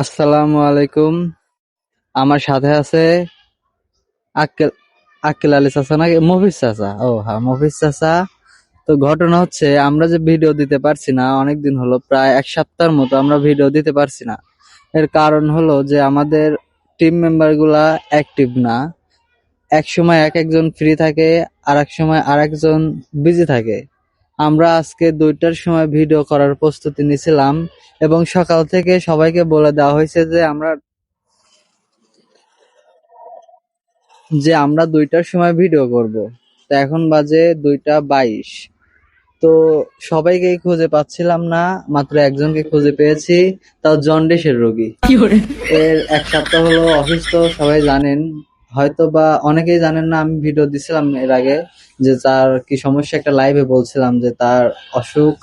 আসসালামু আলাইকুম। আমার সাথে আছে আক্কেল আক্কেল আলী চাচা নাকি মফিজ চাচা। ও হ্যাঁ মফিজ চাচা। তো ঘটনা হচ্ছে, আমরা যে ভিডিও দিতে পারছি না অনেক দিন হলো, প্রায় এক সপ্তাহের মতো আমরা ভিডিও দিতে পারছি না। এর কারণ হলো যে আমাদের টিম মেম্বারগুলা অ্যাক্টিভ না। এক সময় এক একজন ফ্রি থাকে আর এক সময় আর একজন বিজি থাকে। আমরা আজকে দুইটার সময় ভিডিও করার প্রস্তুতি নিছিলাম এবং সকাল থেকে সবাইকে বলে দেওয়া হয়েছে যে আমরা যে আমরা দুইটার সময় ভিডিও করব। তো এখন বাজে দুইটা বাইশ। তো সবাইকেই খুঁজে পাচ্ছিলাম না মাত্র একজনকে খুঁজে পেয়েছি তাও জন্ডিসের রোগী। এর এক সপ্তাহ হলো অসুস্থ সবাই জানেন। হয়তো বা অনেকেই জানেন না আমি ভিডিও দিছিলাম এর আগে যে তার কি সমস্যা একটা লাইভে বলছিলাম যে তার অসুখ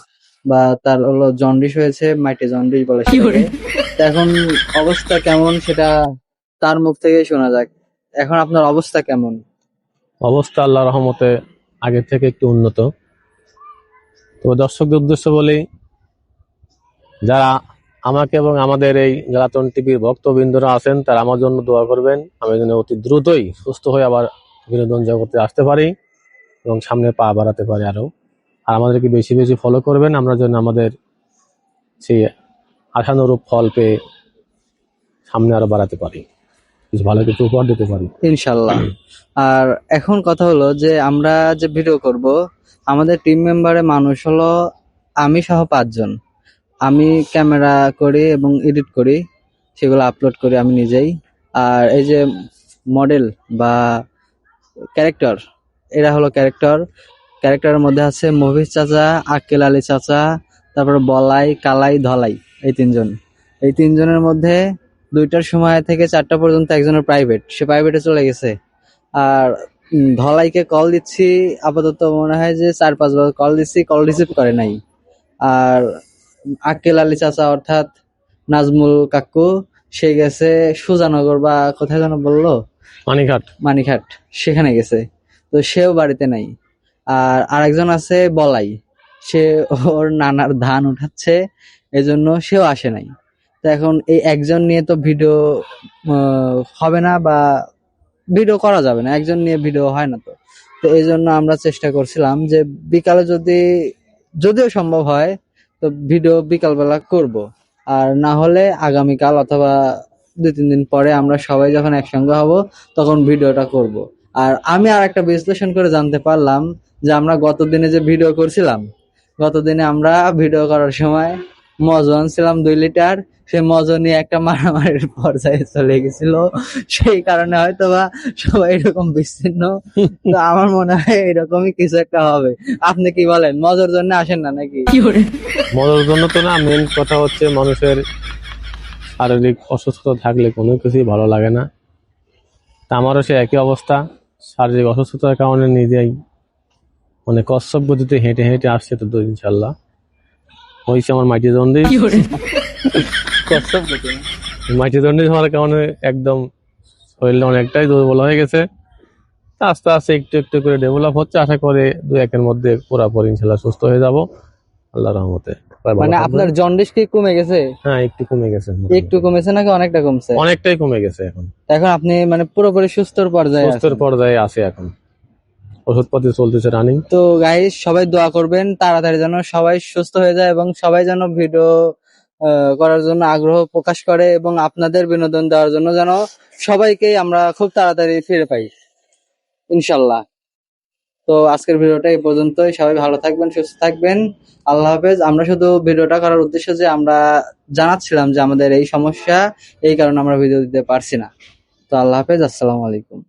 বা তার হলো জন্ডিস হয়েছে মাইটে জন্ডিস বলে এখন অবস্থা কেমন সেটা তার মুখ থেকেই শোনা যাক। এখন আপনার অবস্থা কেমন? অবস্থা আল্লাহ রহমতে আগের থেকে একটু উন্নত। তবে দর্শকদের উদ্দেশ্য বলি যারা আমাকে এবং আমাদের এই জ্বালাতন টিভির ভক্তবৃন্দরা আছেন, তারা আমার জন্য দোয়া করবেন। আমি যেন অতি দ্রুতই সুস্থ হয়ে আবার বিনোদন জগতে আসতে পারি এবং সামনে পা বাড়াতে পারি আরও। আর আমাদেরকে বেশি বেশি ফলো করবেন। আমরা যেন আমাদের সেই আশানুরূপ ফল পেয়ে সামনে আরও বাড়াতে পারি। কিছু ভালো কিছু উপহার দিতে পারি। ইনশাল্লাহ। আর এখন কথা হলো যে আমরা যে ভিডিও করব, আমাদের টিম মেম্বারে মানুষ হলো আমি সহ পাঁচজন। আমি ক্যামেরা করি এবং এডিট করি, সেগুলো আপলোড করি আমি নিজেই। আর এই যে মডেল বা ক্যারেক্টার এরা হলো ক্যারেক্টার ক্যারেক্টারের মধ্যে আছে মহিষ চাচা, আক্কেল আলী চাচা, তারপরে বলাই, কালাই, ধলাই, এই তিনজন। এই তিনজনের মধ্যে দুইটার সময় থেকে চারটা পর্যন্ত একজনের প্রাইভেট সে প্রাইভেটে চলে গেছে। আর ধলাইকে কল দিচ্ছি, আপাতত মনে হয় যে চার পাঁচবার কল দিচ্ছি কল রিসিভ করে নাই। আর আক্কেল আলী চাচা অর্থাৎ নাজমুল কাকু সে গেছে সুজানগর বা কোথায় যেন বলল? মানিঘাট মানিঘাট সেখানে গেছে। তো সেও বাড়িতে নাই। আর আরেকজন আছে বলাই। সে ওর নানার ধান উঠাচ্ছে এজন্য সেও আসে নাই। তো এখন এই একজন নিয়ে তো ভিডিও হবে না বা ভিডিও করা যাবে না একজন নিয়ে ভিডিও হয় না তো। তো এই জন্য আমরা চেষ্টা করছিলাম যে বিকালে যদি যদিও সম্ভব হয় তো ভিডিও বিকালবেলা করব। আর না হলে আগামীকাল অথবা দু তিন দিন পরে আমরা সবাই যখন একসঙ্গে হব, তখন ভিডিওটা করব। আর আমি আর একটা বিশ্লেষণ করে জানতে পারলাম যে আমরা গত দিনে যে ভিডিও করছিলাম, গত দিনে আমরা ভিডিও করার সময় মজো আনছিলাম দুই লিটার সেই মজো নিয়ে একটা মারামারির পর্যায়ে চলে গেছিল। সেই কারণে হয়তো বা সবাই এরকম বিচ্ছিন্ন। তো আমার মনে হয় এরকমই কিছু একটা হবে। আপনি কি বলেন মজার জন্য আসেন না নাকি? মজার জন্য তো না মেন কথা হচ্ছে মানুষের শারীরিক অসুস্থতা থাকলে কোনো কিছুই ভালো লাগে না। তা আমারও সে একই অবস্থা শারীরিক অসুস্থতার কারণে নিজেই মানে কচ্ছপ গতিতে হেঁটে হেঁটে আসছে তো দুই ইনশাল্লাহ। হয়েছে আমার মাটি দণ্ডি। কচ্ছপ গতি। হওয়ার কারণে একদম শরীরটা অনেকটাই দুর্বল হয়ে গেছে। আস্তে আস্তে একটু একটু করে ডেভেলপ হচ্ছে। আশা করে দু একের মধ্যে পুরাপুরি ইনশাল্লাহ সুস্থ হয়ে যাব। আল্লাহ রহমতে। মানে আপনার জন্ডিস কি কমে গেছে? হ্যাঁ একটু কমে গেছে। একটু কমেছে নাকি অনেকটা কমছে? অনেকটাই কমে গেছে এখন। এখন আপনি মানে পুরোপুরি সুস্থর পর্যায়ে। সুস্থের পর্যায়ে আছে এখন। ওষুধপাতি চলতেছে রানিং তো গাইস সবাই দোয়া করবেন, তাড়াতাড়ি যেন সবাই সুস্থ হয়ে যায় এবং সবাই যেন ভিডিও করার জন্য আগ্রহ প্রকাশ করে এবং আপনাদের বিনোদন দেওয়ার জন্য যেন সবাইকেই আমরা খুব তাড়াতাড়ি ফিরে পাই। ইনশাল্লাহ। তো আজকের ভিডিওটা এই পর্যন্তই। সবাই ভালো থাকবেন, সুস্থ থাকবেন। আল্লাহ হাফেজ। আমরা শুধু ভিডিওটা করার উদ্দেশ্য যে আমরা জানাচ্ছিলাম যে আমাদের এই সমস্যা, এই কারণে আমরা ভিডিও দিতে পারছি না। তো আল্লাহ হাফেজ। আসসালামু আলাইকুম।